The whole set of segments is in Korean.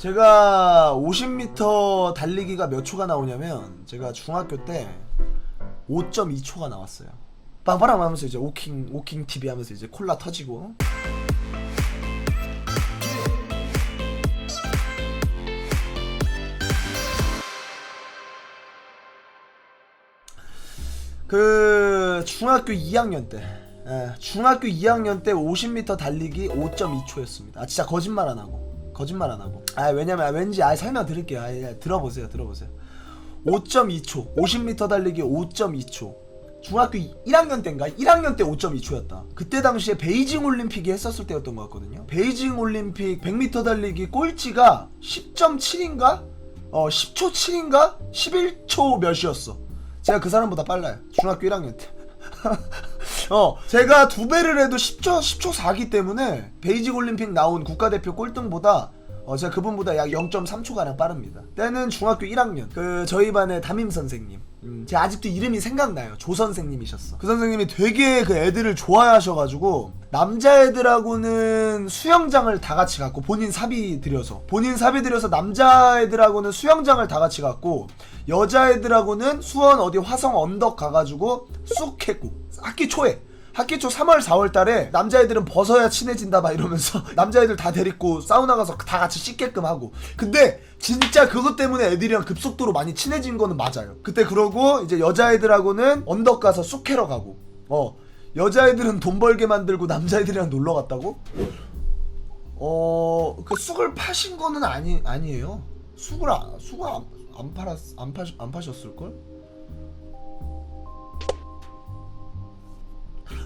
제가 50m 달리기가 몇 초가 나오냐면 제가 중학교 때 5.2초가 나왔어요. 빵빠랑 하면서 이제 오킹 오킹 TV 하면서 이제 콜라 터지고 그 중학교 2학년 때 예, 중학교 2학년 때 50m 달리기 5.2초였습니다. 아 진짜 거짓말 안 하고 거짓말 안 하고. 아 왜냐면 아, 왠지 아 설명 드릴게요. 아, 예, 들어보세요, 들어보세요. 5.2초 50m 달리기 5.2초 중학교 1학년 때인가 1학년 때 5.2초였다. 그때 당시에 베이징 올림픽이 했었을 때였던 것 같거든요. 베이징 올림픽 100m 달리기 꼴찌가 10.7인가? 어 10초 7인가? 11초 몇이었어. 제가 그 사람보다 빨라요. 중학교 1학년 때. 어, 제가 두 배를 해도 10초, 10초 4기 때문에 베이징 올림픽 나온 국가대표 꼴등보다 어, 제가 그분보다 약 0.3초가량 빠릅니다. 때는 중학교 1학년. 그, 저희 반의 담임 선생님. 음, 제가 아직도 이름이 생각나요. 조 선생님이셨어. 그 선생님이 되게 그 애들을 좋아하셔가지고, 남자애들하고는 수영장을 다 같이 갔고, 본인 사비 들여서. 본인 사비 들여서 남자애들하고는 수영장을 다 같이 갔고, 여자애들하고는 수원 어디 화성 언덕 가가지고 쑥 했고, 학기 초에. 학기 초 3월 4월 달에 남자애들은 벗어야 친해진다 막 이러면서 남자애들 다 데리고 사우나 가서 다 같이 씻게끔 하고. 근데 진짜 그것 때문에 애들이랑 급속도로 많이 친해진 거는 맞아요. 그때 그러고 이제 여자애들하고는 언덕 가서 쑥 캐러 가고. 어. 여자애들은 돈 벌게 만들고 남자애들이랑 놀러 갔다고? 어 그 쑥을 파신 거는 아니 아니에요. 쑥을 안, 쑥을 안, 안 팔았 안 파, 안 파셨을 걸?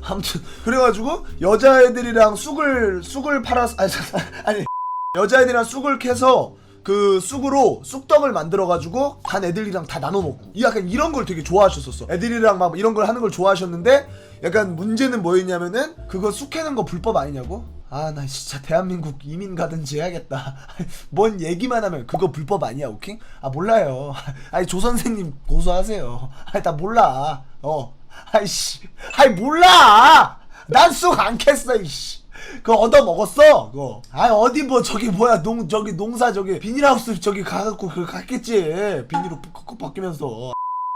아무튼 그래가지고 여자애들이랑 쑥을 쑥을 팔았 아니 아니 여자애들이랑 쑥을 캐서 그 쑥으로 쑥떡을 만들어가지고 간 애들이랑 다 나눠 먹고. 이 약간 이런 걸 되게 좋아하셨었어. 애들이랑 막 이런 걸 하는 걸 좋아하셨는데 약간 문제는 뭐였냐면은 그거 쑥 캐는 거 불법 아니냐고 아 나 진짜 대한민국 이민 가든지 해야겠다. 뭔 얘기만 하면 그거 불법 아니야 오킹? 아 몰라요. 아니 조 선생님 고소하세요. 아니 나 몰라. 어. 아이씨. 아이 몰라! 난 쑥 안 캤어 이씨. 그거 얻어 먹었어 그거. 아 어디 뭐 저기 뭐야 농 저기 농사 저기 비닐하우스 저기 가갖고 그거 갔겠지. 비닐로 쿡쿡 바뀌면서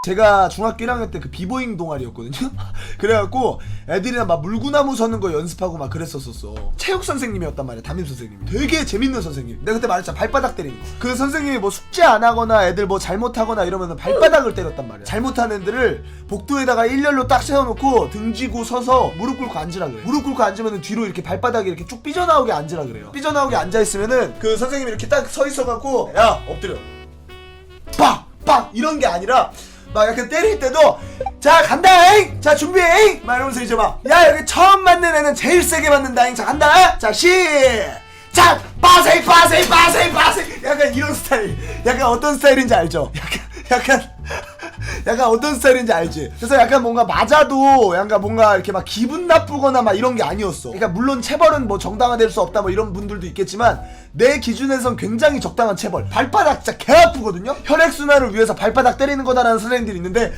제가 중학교 1학년 때 그 비보잉 동아리였거든요. 그래갖고 애들이랑 막 물구나무 서는 거 연습하고 막 그랬었었어. 체육 선생님이었단 말이야, 담임 선생님. 되게 재밌는 선생님. 내가 그때 말했잖아, 발바닥 때리는 거. 그 선생님이 뭐 숙제 안 하거나 애들 뭐 잘못하거나 이러면 발바닥을 때렸단 말이야. 잘못한 애들을 복도에다가 일렬로 딱 세워놓고 등지고 서서 무릎 꿇고 앉으라 그래. 무릎 꿇고 앉으면 뒤로 이렇게 발바닥이 이렇게 쭉 삐져나오게 앉으라 그래요. 삐져나오게 앉아있으면은 그 선생님이 이렇게 딱 서 있어갖고 야 엎드려. 빡! 빡! 이런 게 아니라 막 약간 때릴 때도 자 간다잉! 자 준비잉! 막 이러면서 이제 막 야 여기 처음 맞는 애는 제일 세게 맞는다잉! 자 간다! 자 시작! 빠세이 빠세이 빠세이 빠세이! 약간 이런 스타일. 약간 어떤 스타일인지 알죠? 약간 약간 약간 어떤 스타일인지 알지? 그래서 약간 뭔가 맞아도 약간 뭔가 이렇게 막 기분 나쁘거나 막 이런 게 아니었어. 그러니까 물론 체벌은 뭐 정당화될 수 없다 뭐 이런 분들도 있겠지만 내 기준에선 굉장히 적당한 체벌. 발바닥 진짜 개 아프거든요. 혈액 순환을 위해서 발바닥 때리는 거다라는 선생님들이 있는데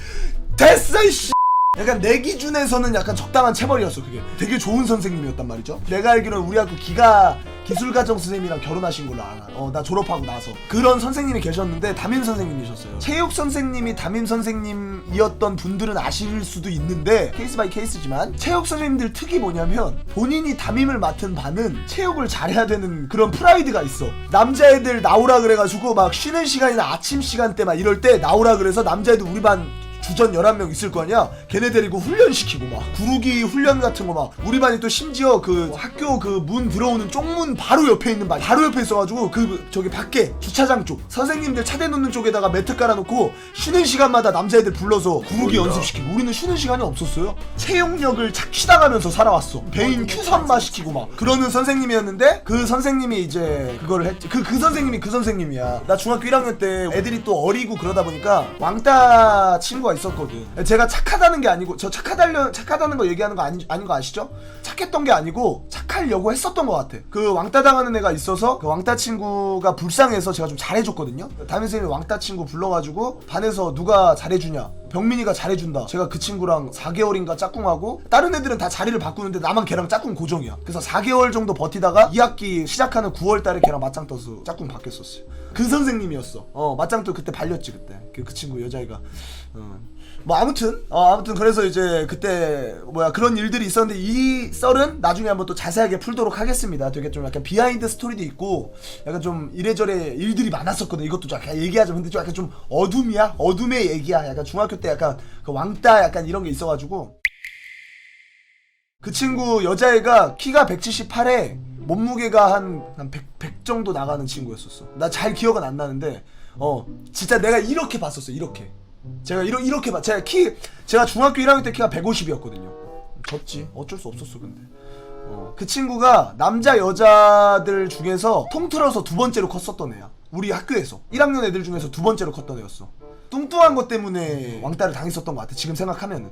됐어 이씨. 약간 내 기준에서는 약간 적당한 체벌이었어 그게. 되게 좋은 선생님이었단 말이죠. 내가 알기로는 우리 학교 기가 기술가정 선생님이랑 결혼하신 걸로 알아. 어나 졸업하고 나서. 그런 선생님이 계셨는데 담임 선생님이셨어요. 체육 선생님이 담임 선생님이었던 분들은 아실 수도 있는데 케이스 바이 케이스지만 체육 선생님들 특이 뭐냐면 본인이 담임을 맡은 반은 체육을 잘해야 되는 그런 프라이드가 있어. 남자애들 나오라 그래가지고 막 쉬는 시간이나 아침 시간대 막 이럴 때 나오라 그래서 남자애들 우리 반 주전 11명 있을 거 아니야? 걔네 데리고 훈련시키고 막 구르기 훈련 같은 거 막 우리 반이 또 심지어 그 학교 그 문 들어오는 쪽문 바로 옆에 있는 반 바로 옆에 있어가지고 그 저기 밖에 주차장 쪽 선생님들 차대 놓는 쪽에다가 매트 깔아놓고 쉬는 시간마다 남자애들 불러서 구르기 연습시키고 우리는 쉬는 시간이 없었어요. 체육력을 착취당하면서 살아왔어. 배인 큐선마 시키고 막 그러는 선생님이었는데 그 선생님이 이제 그거를 했지 그, 그 선생님이 그 선생님이야. 나 중학교 1학년 때 애들이 또 어리고 그러다 보니까 왕따 친구 가 있었거든. 제가 착하다는 게 아니고 저 착하다려 착하다는 거 얘기하는 거 아니 아닌 거 아시죠? 착했던 게 아니고 착하려고 했었던 것 같아. 그 왕따 당하는 애가 있어서 그 왕따 친구가 불쌍해서 제가 좀 잘해줬거든요. 담임 선생님이 왕따 친구 불러가지고 반에서 누가 잘해주냐 병민이가 잘해준다. 제가 그 친구랑 4개월인가 짝꿍하고 다른 애들은 다 자리를 바꾸는데 나만 걔랑 짝꿍 고정이야. 그래서 4개월 정도 버티다가 2학기 시작하는 9월달에 걔랑 맞짱 떠서 짝꿍 바뀌었었어요. 그 선생님이었어. 어 맞짱 또 그때 발렸지 그때. 그, 그 친구 여자애가. 어. 뭐 아무튼 어 아무튼 그래서 이제 그때 뭐야 그런 일들이 있었는데 이 썰은 나중에 한번 또 자세하게 풀도록 하겠습니다. 되게 좀 약간 비하인드 스토리도 있고 약간 좀 이래저래 일들이 많았었거든. 이것도 좀 약간 얘기하자. 근데 좀 약간 좀 어둠이야. 어둠의 얘기야. 약간 중학교 때 약간 그 왕따 약간 이런 게 있어가지고 그 친구 여자애가 키가 178에 몸무게가 한, 한 100, 100 정도 나가는 친구였었어. 나 잘 기억은 안 나는데, 어, 진짜 내가 이렇게 봤었어, 이렇게. 제가 이러, 이렇게 봐. 제가 키, 제가 중학교 1학년 때 키가 150이었거든요. 졌지. 어쩔 수 없었어, 근데. 어, 그 친구가 남자 여자들 중에서 통틀어서 두 번째로 컸었던 애야. 우리 학교에서 1학년 애들 중에서 두 번째로 컸던 애였어. 뚱뚱한 것 때문에 왕따를 당했었던 것 같아. 지금 생각하면은.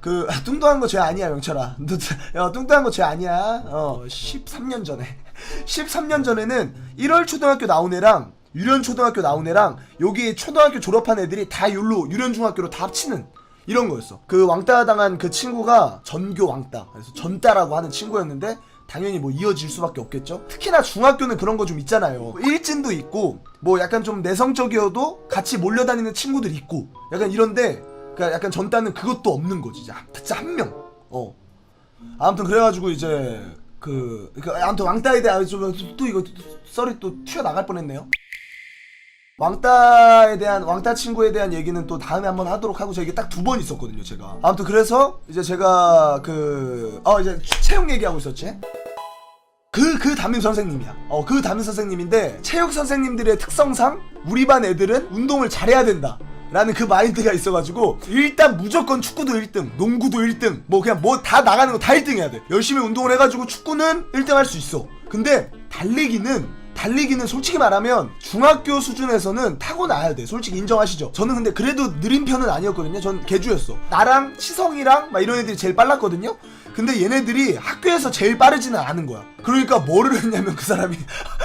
그 아, 뚱뚱한 거 죄 아니야 명철아. 너, 야, 뚱뚱한 거 죄 아니야. 어 13년 전에. 13년 전에는 1월 초등학교 나온 애랑 유련 초등학교 나온 애랑 여기 초등학교 졸업한 애들이 다 율로 유련 중학교로 다 합치는 이런 거였어. 그 왕따 당한 그 친구가 전교 왕따. 그래서 전따라고 하는 친구였는데 당연히 뭐 이어질 수밖에 없겠죠. 특히나 중학교는 그런 거 좀 있잖아요. 일진도 있고 뭐 약간 좀 내성적이어도 같이 몰려다니는 친구들 있고 약간 이런데 그러니까 약간 전따는 그것도 없는 거지. 진짜, 한 명. 어. 아무튼 그래가지고 이제 그, 그 아무튼 왕따에 대한 좀또 이거 썰이 또 튀어 나갈 뻔했네요. 왕따에 대한 왕따 친구에 대한 얘기는 또 다음에 한번 하도록 하고 저 이게 딱 두 번 있었거든요 제가 아무튼 그래서 이제 제가 그어 이제 체육 얘기하고 있었지 그, 그 담임 선생님이야. 어, 그 담임 선생님인데, 체육 선생님들의 특성상, 우리 반 애들은 운동을 잘해야 된다. 라는 그 마인드가 있어가지고, 일단 무조건 축구도 1등, 농구도 1등, 뭐 그냥 뭐 다 나가는 거 다 1등 해야 돼. 열심히 운동을 해가지고 축구는 1등 할 수 있어. 근데, 달리기는, 달리기는 솔직히 말하면 중학교 수준에서는 타고나야 돼. 솔직히 인정하시죠? 저는 근데 그래도 느린 편은 아니었거든요. 전 개주였어. 나랑 치성이랑 막 이런 애들이 제일 빨랐거든요. 근데 얘네들이 학교에서 제일 빠르지는 않은 거야. 그러니까 뭐를 했냐면 그 사람이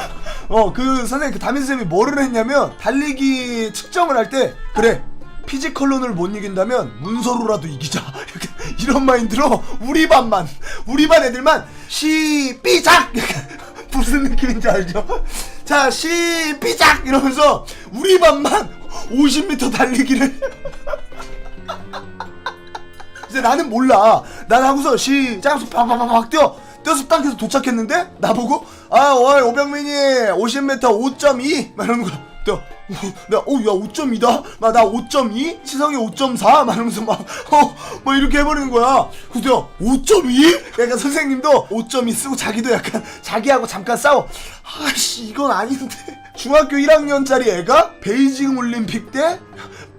어 그 선생님 그 담임 선생님이 뭐를 했냐면 달리기 측정을 할 때 그래 피지컬론을 못 이긴다면 문서로라도 이기자 이렇게 이런 마인드로 우리 반만 우리 반 애들만 시삐작 무슨 느낌인지 알죠? 자 시삐작 이러면서 우리 반만 50m 달리기를 이제 나는 몰라. 난 하고서 시작 하면서 팍팍팍팍 뛰어. 뛰어서 딱 해서 도착했는데 나보고 아, 월 오병민이 50m 5.2 막 이러는 거야. 뛰어. 내가 어 야 5.2다. 막 나 5.2 치성이 5.4 막 이러면서 막어뭐 이렇게 해버리는 거야. 그래서 내가 5.2? 약간 선생님도 5.2 쓰고 자기도 약간 자기하고 잠깐 싸워. 아씨 이건 아닌데. 중학교 1학년짜리 애가 베이징 올림픽 때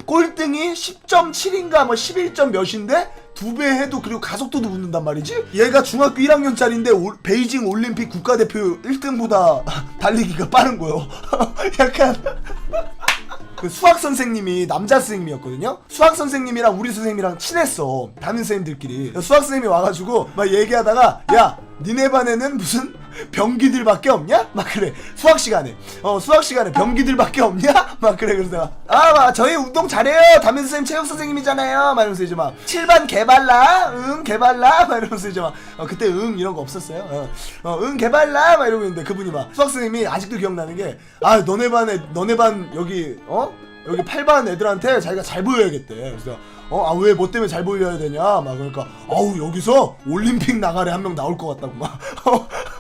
꼴등이 10.7인가 뭐 11 점 몇인데 두 배 해도 그리고 가속도도 붙는단 말이지? 얘가 중학교 1학년짜리인데 베이징 올림픽 국가대표 1등보다 달리기가 빠른 거요. 약간 그 수학 선생님이 남자 선생님이었거든요. 수학 선생님이랑 우리 선생님이랑 친했어. 담임 선생님들끼리. 수학 선생님이 와가지고 막 얘기하다가 야 니네 반에는 무슨 병기들밖에 없냐? 막 그래. 수학 시간에. 어 수학 시간에 병기들밖에 없냐? 막 그래. 그래서 내가 아 막 저희 운동 잘해요. 담임 선생님 체육 선생님이잖아요. 막 이러면서 이제 막 7반 개발라 응 개발라 막 이러면서 이제 막 어, 그때 응 이런 거 없었어요. 어, 어, 응 개발라 막 이러고 있는데 그분이 막 수학 선생님이 아직도 기억나는 게 아 너네 반에 너네 반 여기 어 여기 8반 애들한테 자기가 잘 보여야겠대. 그래서 어, 아, 왜, 뭐 때문에 잘 보여야 되냐? 막, 그러니까, 어우, 여기서 올림픽 나가래 한 명 나올 것 같다고, 막.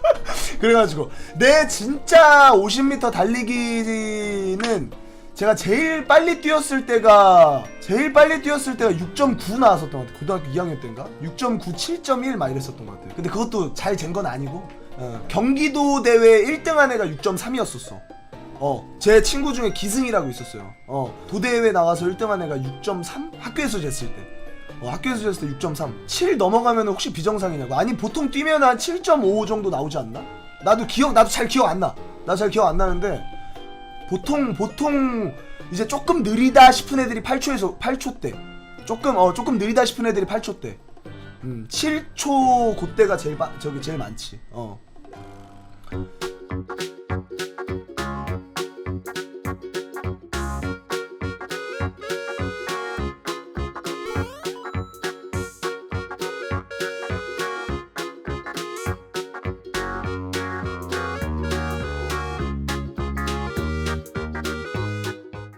그래가지고, 내 진짜 50m 달리기는 제가 제일 빨리 뛰었을 때가, 제일 빨리 뛰었을 때가 6.9 나왔었던 것 같아요. 고등학교 2학년 때인가? 6.9, 7.1 막 이랬었던 것 같아요. 근데 그것도 잘 잰 건 아니고, 어, 경기도 대회 1등 한 애가 6.3이었었어. 어, 제 친구 중에 기승이라고 있었어요. 어, 도대회 나가서 1등한 애가 6.3? 학교에서 쟀을 때. 어, 학교에서 쟀을 때 6.3. 7 넘어가면 혹시 비정상이냐고. 아니, 보통 뛰면 한 7.5 정도 나오지 않나? 나도 기억, 나도 잘 기억 안 나. 나잘 기억 안 나는데, 보통, 보통, 이제 조금 느리다 싶은 애들이 8초에서, 8초 대. 조금, 어, 조금 느리다 싶은 애들이 8초 대. 음, 7초 그때가 제일, 빠, 저기 제일 많지. 어.